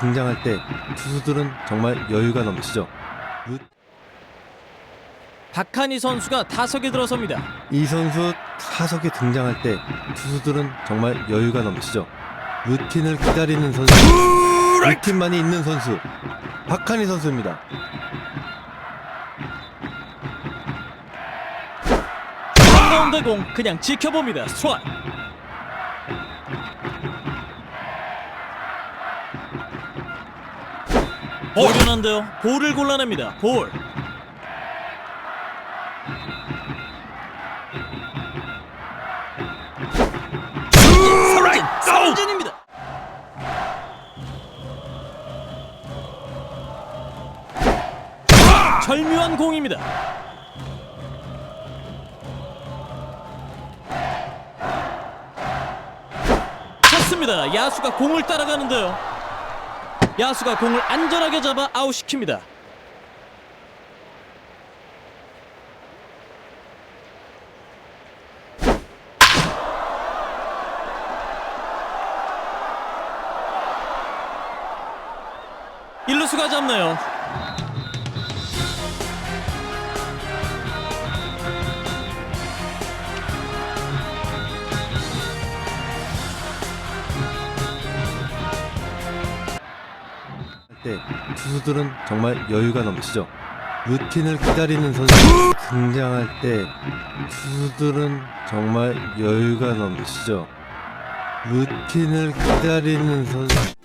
등장할 때 투수들은 정말 여유가 넘치죠. 루- 박한희 선수가 타석에 들어섭니다. 이 선수 타석에 등장할 때 투수들은 정말 여유가 넘치죠. 루틴을 기다리는 선수, 루틴만이 있는 선수, 박한희 선수입니다. 한가운데 공 그냥 지켜봅니다. 스트라이크. 볼변한데요. 볼을 골라냅니다. 볼. 삼진, 삼진입니다. 절묘한 공입니다. 쳤습니다. 야수가 공을 따라가는데요. 야수가 공을 안전하게 잡아 아웃시킵니다. 일루수가 잡네요. 때 투수들은 정말 여유가 넘치죠. 루틴을 기다리는 선수 등장할 때 투수들은 정말 여유가 넘치죠. 루틴을 기다리는 선수